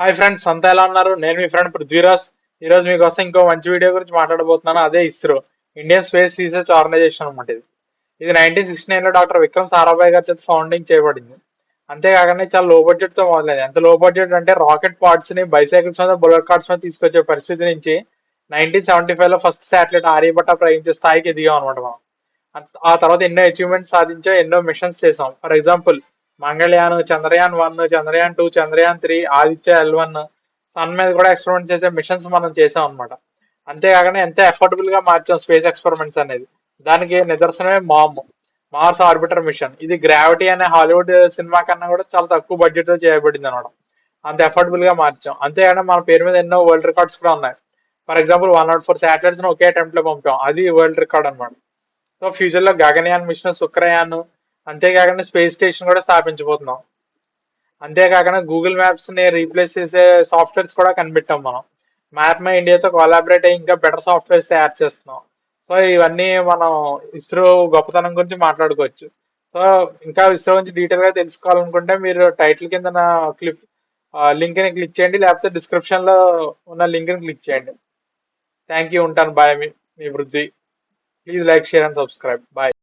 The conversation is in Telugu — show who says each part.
Speaker 1: హాయ్ ఫ్రెండ్స్ అంతా ఎలా ఉన్నారు? నేను మీ ఫ్రెండ్ పృథ్వీరాజ్. ఈరోజు మీకోసం ఇంకో మంచి వీడియో గురించి మాట్లాడబోతున్నాను. అదే ISRO. Indian space research organisation అనమాట ఇది. ఇది నైన్టీన్ సిక్స్టీ నైన్లో డాక్టర్ విక్రమ్ సారాభాయ్ గారి చేత ఫౌండింగ్ చేయబడింది. అంతేకాకుండా చాలా లో బడ్జెట్తో మొదలైంది. ఎంత లో బడ్జెట్ అంటే రాకెట్ పార్ట్స్ని బైసైకిల్స్ మీద బుల్లెట్ కార్డ్స్ మీద తీసుకొచ్చే పరిస్థితి నుంచి నైన్టీన్ సెవెంటీ ఫైవ్లో ఫస్ట్ శాటిలైట్ ఆర్యభట్ట ప్రయోగించే స్థాయికి ఎదిగాం అనమాట మనం. ఆ తర్వాత ఎన్నో అచీవ్మెంట్స్ సాధించాం ఎన్నో మిషన్స్ చేసాం for example Mangalyaan Chandrayaan one Chandrayaan two Chandrayaan three Aditya L one sun మీద కూడా ఎక్స్పెరిమెంట్ చేసే మిషన్స్ మనం చేసాం అనమాట అంతేకాకుండా ఎంత ఎఫోర్డబుల్గా మార్చాం స్పేస్ ఎక్స్పెరిమెంట్స్ అనేది. దానికి నిదర్శనమే మామ్ మార్స్ ఆర్బిటర్ మిషన్ ఇది గ్రావిటీ అనే హాలీవుడ్ సినిమా కన్నా కూడా చాలా తక్కువ బడ్జెట్తో చేయబడింది అనమాట అంత ఎఫోర్డబుల్గా మార్చాం. అంతేకాకుండా మన పేరు మీద ఎన్నో వరల్డ్ రికార్డ్స్ కూడా ఉన్నాయి. For example one not four satellites ఒకే అటెంప్ట్లో పంపాం. అది వరల్డ్ రికార్డ్ అనమాట సో ఫ్యూచర్లో గగనయాన్ మిషన్ శుక్రయాన్ అంతేకాకుండా స్పేస్ స్టేషన్ కూడా స్థాపించబోతున్నాం. అంతేకాకుండా గూగుల్ మ్యాప్స్ని రీప్లేస్ చేసే సాఫ్ట్వేర్స్ కూడా కనిపెట్టాం మనం. మ్యాప్ మై ఇండియాతో కొలాబరేట్ అయ్యి ఇంకా బెటర్ సాఫ్ట్వేర్స్ తయారు చేస్తున్నాం. సో ఇవన్నీ మనం ఇస్రో గొప్పతనం గురించి మాట్లాడుకోవచ్చు. సో ఇంకా ఇస్రో గురించి డీటెయిల్గా తెలుసుకోవాలనుకుంటే మీరు టైటిల్ కింద నా క్లిప్ లింక్ని క్లిక్ చేయండి. లేకపోతే డిస్క్రిప్షన్లో ఉన్న లింక్ని క్లిక్ చేయండి. థ్యాంక్ యూ ఉంటాను. బాయ్ మీ మీ వృద్ధి. Please like share and subscribe bye